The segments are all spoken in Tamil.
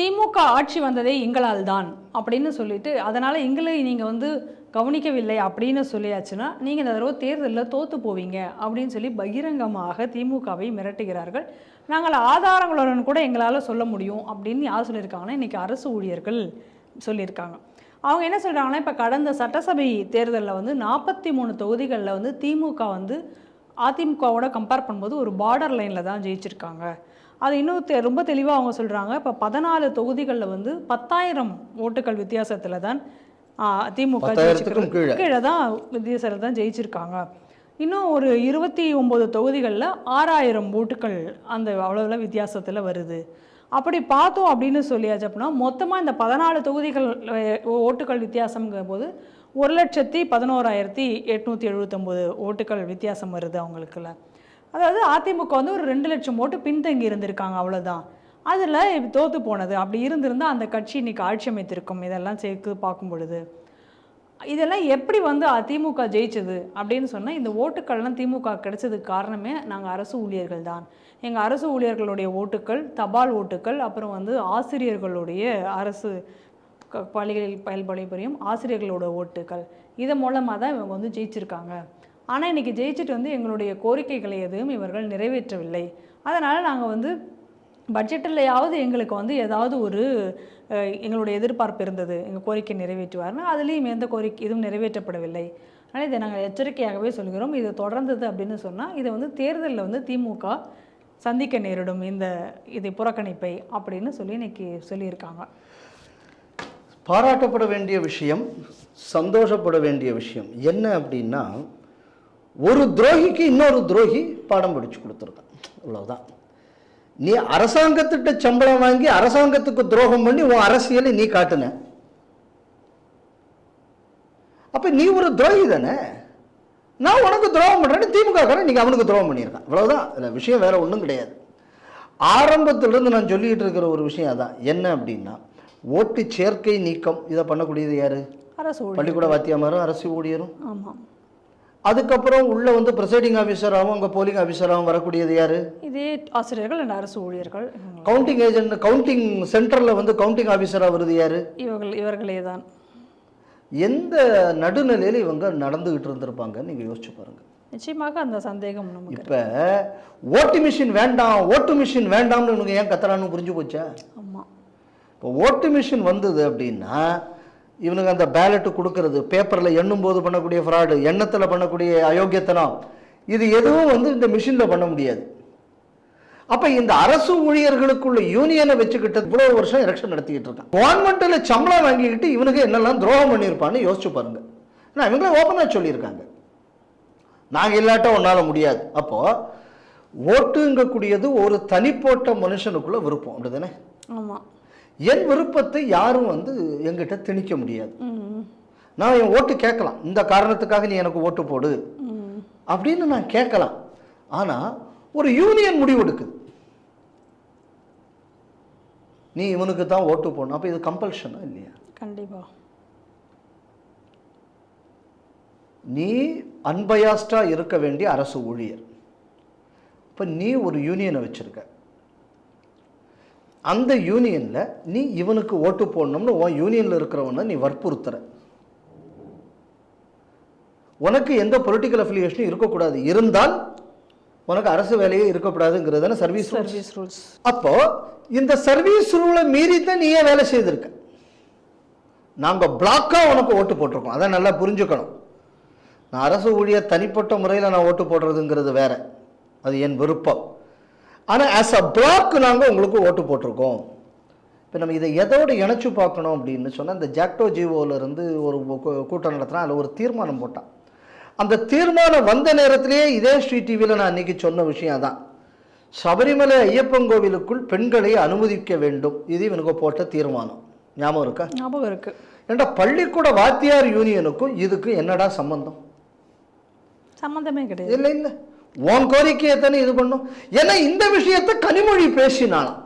திமுக ஆட்சி வந்ததே எங்களால் தான் அப்படின்னு சொல்லிட்டு அதனால் எங்களை நீங்கள் வந்து கவனிக்கவில்லை அப்படின்னு சொல்லியாச்சுன்னா நீங்கள் இந்த தடவை தேர்தலில் தோற்று போவீங்க அப்படின்னு சொல்லி பகிரங்கமாக திமுகவை மிரட்டுகிறார்கள். நாங்கள் ஆதாரங்களுடன் கூட எங்களால் சொல்ல முடியும் அப்படின்னு யார் சொல்லியிருக்காங்கன்னா இன்றைக்கி அரசு ஊழியர்கள் சொல்லியிருக்காங்க. அவங்க என்ன சொல்கிறாங்கன்னா இப்போ கடந்த சட்டசபை தேர்தலில் வந்து நாற்பத்தி மூணு தொகுதிகளில் வந்து திமுக வந்து அதிமுகவோட கம்பேர் பண்ணும்போது ஒரு பார்டர் லைனில் தான் ஜெயிச்சிருக்காங்க. அது இன்னும் தெ- ரொம்ப தெளிவாக அவங்க சொல்கிறாங்க இப்போ பதினாலு தொகுதிகளில் வந்து பத்தாயிரம் ஓட்டுகள் வித்தியாசத்தில் தான் ஆ, திமுக பத்தாயிரத்துக்கும் ஜெயிச்சிருக்கு. கீழே. தான் வித்தியாசத்தில் தான் ஜெயிச்சிருக்காங்க இன்னும் ஒரு இருபத்தி ஒம்பது தொகுதிகளில் ஆறாயிரம் ஓட்டுகள் அந்த அவ்வளோவில் வித்தியாசத்தில் வருது அப்படி பார்த்தோம் அப்படின்னு சொல்லியாச்சு அப்படின்னா மொத்தமாக இந்த பதினாலு தொகுதிகள் ஓட்டுகள் வித்தியாசம்ங்கிற போது ஒரு லட்சத்தி பதினோராயிரத்தி எட்நூற்றி எழுபத்தொம்போது ஓட்டுகள் வித்தியாசம் வருது அவங்களுக்குள்ள அதாவது அதிமுக வந்து ஒரு ரெண்டு லட்சம் ஓட்டு பின்தங்கி இருந்திருக்காங்க அவ்வளோதான் அதில் தோற்று போனது. அப்படி இருந்திருந்தால் அந்த கட்சி இன்னைக்கு ஆட்சி அமைத்திருக்கும். இதெல்லாம் சேர்த்து பார்க்கும் பொழுது. இதெல்லாம் எப்படி வந்து அதிமுக ஜெயிச்சது அப்படின்னு சொன்னால் இந்த ஓட்டுக்கள்லாம் திமுக கிடைச்சதுக்கு காரணமே நாங்கள் அரசு ஊழியர்கள் தான். எங்கள் அரசு ஊழியர்களுடைய ஓட்டுக்கள் தபால் ஓட்டுக்கள் அப்புறம் வந்து ஆசிரியர்களுடைய அரசு க- பள்ளிகளில் பயல்படை புரியும் ஆசிரியர்களோட ஓட்டுக்கள். இதன் மூலமாக தான் இவங்க வந்து ஜெயிச்சிருக்காங்க. ஆனால் இன்றைக்கி ஜெயிச்சுட்டு வந்து எங்களுடைய கோரிக்கைகளை எதுவும் இவர்கள் நிறைவேற்றவில்லை. அதனால் நாங்கள் வந்து பட்ஜெட்டிலையாவது எங்களுக்கு வந்து ஏதாவது ஒரு எங்களுடைய எதிர்பார்ப்பு இருந்தது. எங்கள் கோரிக்கை நிறைவேற்றுவார்னா. அதுலேயும் எந்த கோரிக்கை இதுவும் நிறைவேற்றப்படவில்லை. ஆனால் இதை நாங்கள் எச்சரிக்கையாகவே சொல்கிறோம். இது தொடர்ந்தது அப்படின்னு சொன்னால் இதை வந்து தேர்தலில் வந்து திமுக சந்திக்க நேரிடும் இந்த இதை புறக்கணிப்பை அப்படின்னு சொல்லி இன்னைக்கு சொல்லியிருக்காங்க. பாராட்டப்பட வேண்டிய விஷயம் சந்தோஷப்பட வேண்டிய விஷயம் என்ன அப்படின்னா ஒரு துரோகிக்கு இன்னொரு துரோகி பாடம் படிச்சு கொடுத்துருக்கான். அவ்வளவுதான். நீ அரசாங்கத்திட்ட சம்பளம் வாங்கி அரசாங்கத்துக்கு துரோகம் பண்ணி உன் அரசியலை நீ காட்டுன. அப்ப நீ ஒரு துரோகி தானே? நான் உனக்கு துரோகம் பண்றேன்னு திமுக காரன் நீங்க அவனுக்கு துரோகம் பண்ணியிருக்கான். அவ்வளவுதான். இதுல விஷயம் வேற ஒன்றும் கிடையாது. ஆரம்பத்திலிருந்து நான் சொல்லிட்டு இருக்கிற ஒரு விஷயம் அதான். என்ன அப்படின்னா ஓட்டு சேர்க்கை நீக்கம். இதை பண்ணக்கூடியது யாரு? பள்ளிக்கூட வாத்தியாமாரும் அரசு ஊழியரும். ஆமாம். அதுக்கப்புறம் உள்ள வந்து ப்ரிசைடிங் ஆஃபீஸராகவும் அங்கே போலிங் ஆஃபீஸராகவும் வரக்கூடியது யாரு? இதே ஆசிரியர்கள் and அரசு ஊழியர்கள்? கவுண்டிங் ஏஜென்ட் கவுண்டிங் சென்டரில் வந்து கவுண்டிங் ஆஃபீஸராக வருது யாரு? இவர்கள் இவர்களே தான். எந்த நடுநிலையில் இவங்க நடந்துகிட்டு இருந்திருப்பாங்கன்னு நீங்கள் யோசிச்சு பாருங்க. நிச்சயமாக அந்த சந்தேகம் இப்போ ஓட்டு மிஷின் வேண்டாம் ஓட்டு மிஷின் வேண்டாம்னு இவங்க ஏன் கத்துறான்னு புரிஞ்சு போச்சா? ஆமாம் இப்போ ஓட்டு மிஷின் வந்தது அப்படின்னா இவனுங்க அந்த பேலட்டு கொடுக்கறது பேப்பரில் எண்ணும் போது பண்ணக்கூடிய ஃப்ராடு எண்ணத்தில் பண்ணக்கூடிய அயோக்கியத்தனம் இது எதுவும் வந்து இந்த மிஷினில் பண்ண முடியாது. அப்போ இந்த அரசு ஊழியர்களுக்குள்ள யூனியனை வச்சுக்கிட்டு இவ்வளோ வருஷம் எலெக்ஷன் நடத்திக்கிட்டு இருக்கான். கவர்மெண்ட்டில் சம்பளம் வாங்கிக்கிட்டு இவனுக்கு என்னெல்லாம் துரோகம் பண்ணியிருப்பான்னு யோசிச்சு பாருங்க. ஏன்னா இவங்களே ஓப்பனாக சொல்லியிருக்காங்க. நாங்கள் இல்லாட்ட உன்னால் முடியாது. அப்போது ஓட்டுங்கக்கூடியது ஒரு தனிப்போட்ட மனுஷனுக்குள்ள விருப்பம் அப்படி தானே ஆமாம் என் விருப்பத்தை யாரும் வந்து என்கிட்ட திணிக்க முடியாது. நான் என் ஓட்டு கேட்கலாம். இந்த காரணத்துக்காக நீ எனக்கு ஓட்டு போடு. அப்படின்னு நான் கேட்கலாம். ஆனால் ஒரு யூனியன் முடிவெடுக்குது நீ இவனுக்கு தான் ஓட்டு போடணும். அப்போ இது கம்பல்ஷனா இல்லையா? கண்டிப்பா. நீ அன்பயாஸ்டாக இருக்க வேண்டிய அரசு ஊழியர். இப்போ நீ ஒரு யூனியனை வச்சிருக்க. அந்த யூனியனில் நீ இவனுக்கு ஓட்டு போடணும்னு உன் யூனியனில் இருக்கிறவனை நீ வற்புறுத்துற. உனக்கு எந்த பொலிட்டிக்கல் அஃபிலியேஷனும் இருக்கக்கூடாது. இருந்தால் உனக்கு அரசு வேலையே இருக்கக்கூடாதுங்கிறது தானே சர்வீஸ் சர்வீஸ் ரூல்ஸ் அப்போ இந்த சர்வீஸ் ரூலை மீறி தான் நீயே வேலை செய்திருக்க. நாங்க பிளாக்கா உனக்கு ஓட்டு போட்டிருக்கோம். அதை நல்லா புரிஞ்சுக்கணும். நான் அரசு ஊழியர் தனிப்பட்ட முறையில் நான் ஓட்டு போடுறதுங்கிறது வேற. அது என் விருப்பம். ஆனால் ஆஸ் அ பிளாக் நாங்கள் உங்களுக்கு ஓட்டு போட்டிருக்கோம். இப்போ நம்ம இதை எதோடு இணைச்சு பார்க்கணும் அப்படின்னு சொன்னால் இந்த ஜாக்டோ ஜீவோல இருந்து ஒரு கூட்டம் நடத்துனா அதில் ஒரு தீர்மானம் போட்டான். அந்த தீர்மானம் வந்த நேரத்திலேயே இதே ஸ்ரீ டிவியில் நான் அன்னைக்கு சொன்ன விஷயம் அதான். சபரிமலை ஐயப்பன் கோவிலுக்குள் பெண்களை அனுமதிக்க வேண்டும். இது இவனுக்கு போட்ட தீர்மானம். ஞாபகம் இருக்கா? ஞாபகம் இருக்கு. ஏன்டா பள்ளிக்கூட வாத்தியார் யூனியனுக்கும் இதுக்கும் என்னடா சம்பந்தம்? சம்மந்தமே கிடையாது. இல்லை இல்லை. உன் கோரிக்கையை தானே இது பண்ணும்? ஏன்னா இந்த விஷயத்தை கனிமொழி பேசினாலாம்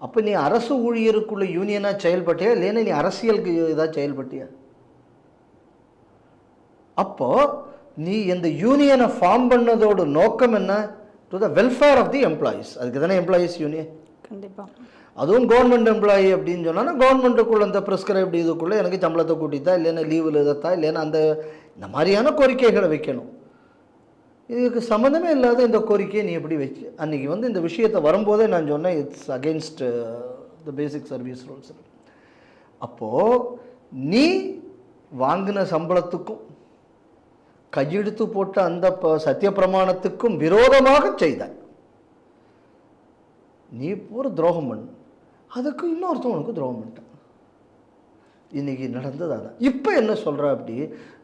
அப்போ நீ அரசு ஊழியருக்குள்ள யூனியனா செயல்பட்டியா? இல்லைன்னா நீ அரசியலுக்கு இதாக செயல்பட்டியா? அப்போ நீ இந்த யூனியனை ஃபார்ம் பண்ணதோட நோக்கம் என்ன? To the welfare of the employees அதுக்கு தானே எம்ப்ளாயீஸ் யூனியன் கண்டிப்பாக அதுவும் கவர்மெண்ட் எம்ப்ளாயி அப்படின்னு சொன்னா கவர்மெண்ட்டுக்குள்ள அந்த ப்ரிஸ்கிரைப்டு இதுக்குள்ளே எனக்கு சம்பளத்தை கூட்டித்தா இல்லைன்னா லீவில் இதைத்தா இல்லைன்னா அந்த இந்த மாதிரியான கோரிக்கைகளை வைக்கணும். இதுக்கு சம்மந்தமே இல்லாத இந்த கோரிக்கையை நீ எப்படி வச்சு அன்றைக்கி வந்து இந்த விஷயத்தை வரும்போதே நான் சொன்னேன் it's against the basic service rules அப்போது நீ வாங்கின சம்பளத்துக்கும் கையெழுத்து போட்ட அந்த ப- சத்தியப்பிரமாணத்துக்கும் விரோதமாக செய்தாய் நீ ஒரு துரோகம் பண்ணு. அதுக்கு இன்னொருத்தவனுக்கு துரோகம் பண்ணிட்டான். இன்றைக்கி நடந்தது அதான். இப்போ என்ன சொல்கிற அப்படி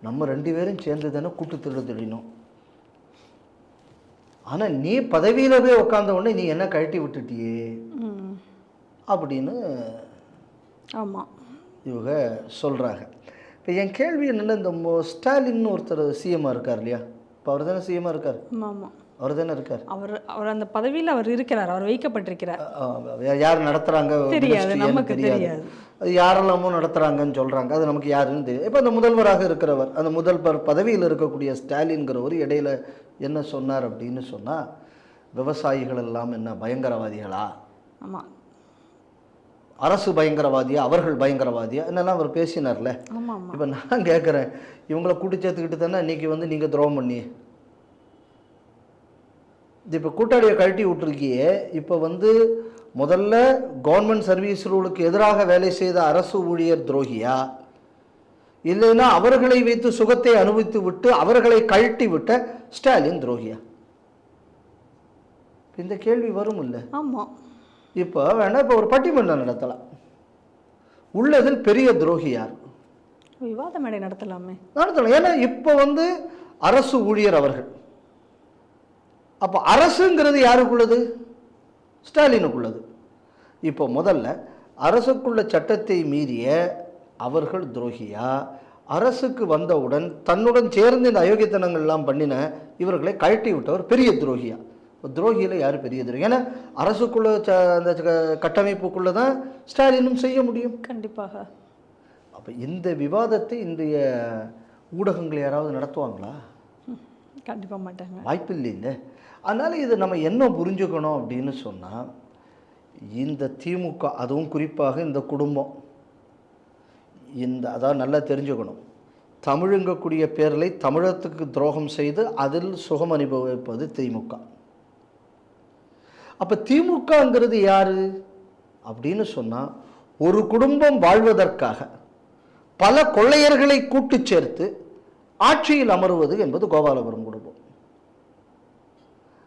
நம்ம ரெண்டு பேரும் சேர்ந்து தானே கூட்டு திருட ஆனால் நீ பதவியில் போய் உட்கார்ந்த உடனே நீ என்ன கழட்டி விட்டுட்டியே? அப்படின்னு ஆமாம் இவங்க சொல்கிறாங்க இப்போ என் கேள்வி என்னென்னா இந்த ஸ்டாலின் ஒருத்தர் சிஎம்மாக இருக்கார் இல்லையா? இப்போ அவர் தானே சிஎம்மாக இருக்கார்? ஆமாம். அவர் தானே இருக்கார்? அவர் அவர் அந்த பதவியில் அவர் இருக்கிறார் அவர் வைக்கப்பட்டிருக்கிறார். யார் நடத்துகிறாங்க தெரியாது, நமக்கு தெரியாது. யாரெல்லாமோ நடத்துகிறாங்கன்னு சொல்கிறாங்க அது நமக்கு யாருன்னு தெரியும் இப்போ அந்த முதல்வராக இருக்கிறவர் அந்த முதல்வர் பதவியில் இருக்கக்கூடிய ஸ்டாலின்கிறவர் இடையில என்ன சொன்னார் அப்படின்னு சொன்னால் விவசாயிகள் எல்லாம் என்ன பயங்கரவாதிகளா? ஆமாம் அரசு பயங்கரவாதியா? அவர்கள் பயங்கரவாதியா? என்னெல்லாம் அவர் பேசினார்ல. இப்போ நான் கேட்குறேன் இவங்களை கூட்டி சேர்த்துக்கிட்டு தானே இன்னைக்கு வந்து நீங்கள் துரோகம் பண்ணி. இப்போ கூட்டாளியை கழட்டி விட்டுருக்கியே. இப்போ வந்து முதல்ல கவர்மெண்ட் சர்வீஸ் ரூலுக்கு எதிராக வேலை செய்த அரசு ஊழியர் துரோகியா? இல்லைன்னா அவர்களை வைத்து சுகத்தை அனுபவித்து விட்டு அவர்களை கழட்டி விட்ட ஸ்டாலின் துரோகியா? இந்த கேள்வி வரும் இல்லை ஆமாம் இப்போ வேணா இப்போ ஒரு பட்டிமன்றம் நடத்தலாம். உள்ளதில் பெரிய துரோகி யார்? விவாத மேடை நடத்தலாமே. நடத்தலாம். ஏன்னா இப்போ வந்து அரசு ஊழியர் அவர்கள். அப்போ அரசுங்கிறது யாருக்குள்ளது? ஸ்டாலினுக்குள்ளது. இப்போ முதல்ல அரசுக்குள்ள சட்டத்தை மீறிய அவர்கள் துரோகியா? அரசுக்கு வந்தவுடன் தன்னுடன் சேர்ந்து இந்த அயோக்கியத்தனங்கள்லாம் பண்ணின இவர்களை கழட்டி விட்டவர் பெரிய துரோகியா? துரோகியில் யார் பெரிய துரோகி? ஏன்னா அரசுக்குள்ள ச அந்த கட்டமைப்புக்குள்ள தான் ஸ்டாலினும் செய்ய முடியும். கண்டிப்பாக. அப்போ இந்த விவாதத்தை இன்றைய ஊடகங்கள் யாராவது நடத்துவாங்களா? கண்டிப்பாக மாட்டாங்க. வாய்ப்பு இல்லைல்ல அதனால் இது நம்ம என்ன புரிஞ்சுக்கணும் அப்படின்னு சொன்னால் இந்த திமுக அதுவும் குறிப்பாக இந்த குடும்பம் இந்த அதாவது நல்லா தெரிஞ்சுக்கணும். தமிழுங்கக்கூடிய பேரலை தமிழகத்துக்கு துரோகம் செய்து அதில் சுகம் அனுபவிப்பது திமுக. அப்போ திமுகங்கிறது யாரு? அப்படின்னு சொன்னால் ஒரு குடும்பம் வாழ்வதற்காக பல கொள்ளையர்களை கூட்டு சேர்த்து ஆட்சியில் அமருவது என்பது கோபாலபுரம் குடும்பம்.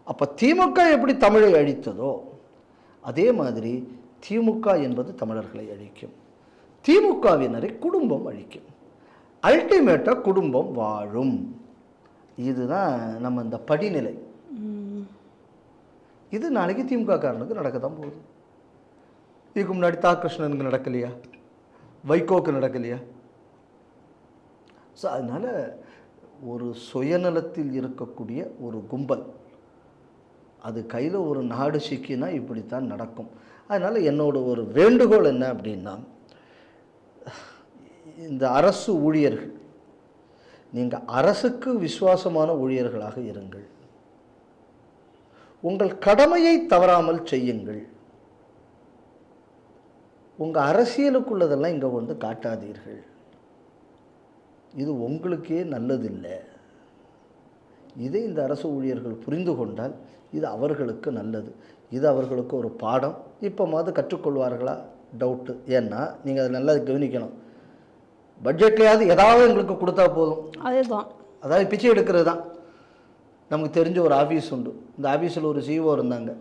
அப்போ திமுக எப்படி தமிழை அழித்ததோ அதே மாதிரி திமுக என்பது தமிழர்களை அழிக்கும். திமுகவினரை குடும்பம் அழிக்கும். அல்டிமேட்டாக குடும்பம் வாழும். இதுதான் நம்ம இந்த படிநிலை. இது நாளைக்கு திமுக காரனுக்கு நடக்க தான் போகுது. இதுக்கு முன்னாடி தா. கிருஷ்ணனுக்கு நடக்கலையா? வைகோக்கு நடக்கலையா? ஸோ அதனால் ஒரு சுயநலத்தில் இருக்கக்கூடிய ஒரு கும்பல் அது கையில் ஒரு நாடு சிக்கினா இப்படித்தான் நடக்கும். அதனால் என்னோட ஒரு வேண்டுகோள் என்ன அப்படின்னா இந்த அரசு ஊழியர்கள் நீங்கள் அரசுக்கு விசுவாசமான ஊழியர்களாக இருங்கள். உங்கள் கடமையை தவறாமல் செய்யுங்கள். உங்கள் அரசியலுக்குள்ளதெல்லாம் இங்கே வந்து காட்டாதீர்கள். இது உங்களுக்கே நல்லதில்லை. இதை இந்த அரசு ஊழியர்கள் புரிந்து கொண்டால் இது அவர்களுக்கு நல்லது. இது அவர்களுக்கு ஒரு பாடம். இப்போமாவது கற்றுக்கொள்வார்களா? டவுட்டு ஏன்னா நீங்கள் அதை நல்லா கவனிக்கணும். பட்ஜெட்லேயாவது ஏதாவது எங்களுக்கு கொடுத்தா போதும். அதேதான். அதாவது பிச்சை எடுக்கிறது தான். நமக்கு தெரிஞ்ச ஒரு ஆஃபீஸ் உண்டு. இந்த ஆஃபீஸில் ஒரு சிஓ இருந்தாங்க.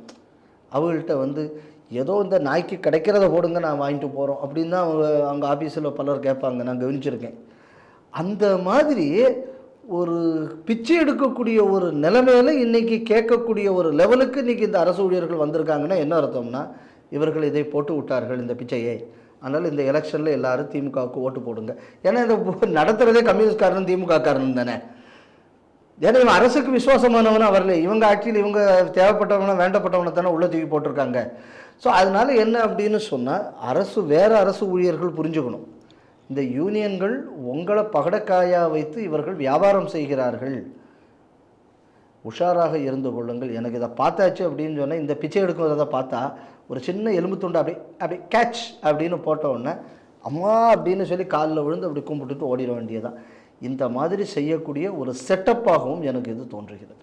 அவங்கள்ட்ட வந்து ஏதோ இந்த நாய்க்கு கிடைக்கிறத போடுங்க நான் வாங்கிட்டு போகிறோம் அப்படின்னு தான் அவங்க அவங்க ஆஃபீஸில் பலர் கேட்பாங்க. நான் கவனிச்சிருக்கேன். அந்த மாதிரி ஒரு பிச்சை எடுக்கக்கூடிய ஒரு நிலைமையில இன்னைக்கு கேட்கக்கூடிய ஒரு லெவலுக்கு இன்னைக்கு இந்த அரசு ஊழியர்கள் வந்திருக்காங்கன்னா என்ன அர்த்தம்னா இவர்கள் இதை போட்டு விட்டார்கள் இந்த பிச்சையை. அதனால் இந்த எலெக்ஷனில் எல்லாரும் திமுகவுக்கு ஓட்டு போடுங்க. ஏன்னா இந்த நடத்துகிறதே கம்யூனிஸ்ட்காரன் திமுகக்காரன் தானே. ஏன்னா இவன் அரசுக்கு விசுவாசமானவனா வரல இவங்க ஆட்சியில் இவங்க தேவைப்பட்டவன வேண்டப்பட்டவனை தானே உள்ள தூக்கி போட்டிருக்காங்க. ஸோ அதனால என்ன அப்படின்னு சொன்னால் அரசு வேறு அரசு ஊழியர்கள் புரிஞ்சுக்கணும். இந்த யூனியன்கள் உங்களை பகடக்காயா வைத்து இவர்கள் வியாபாரம் செய்கிறார்கள். உஷாராக இருந்து கொள்ளுங்கள். எனக்கு இதை பார்த்தாச்சு அப்படின்னு சொன்னால் இந்த பிச்சை எடுக்கிறத பார்த்தா ஒரு சின்ன எலும்பு துண்டு அப்படி அப்படி கேட்ச் அப்படின்னு போட்ட உடனே அம்மா அப்படின்னு சொல்லி காலில் விழுந்து அப்படி கும்பிட்டுட்டு ஓடிட வேண்டியதான் இந்த மாதிரி செய்யக்கூடிய ஒரு செட்டப்பாகவும் எனக்கு இது தோன்றுகிறது.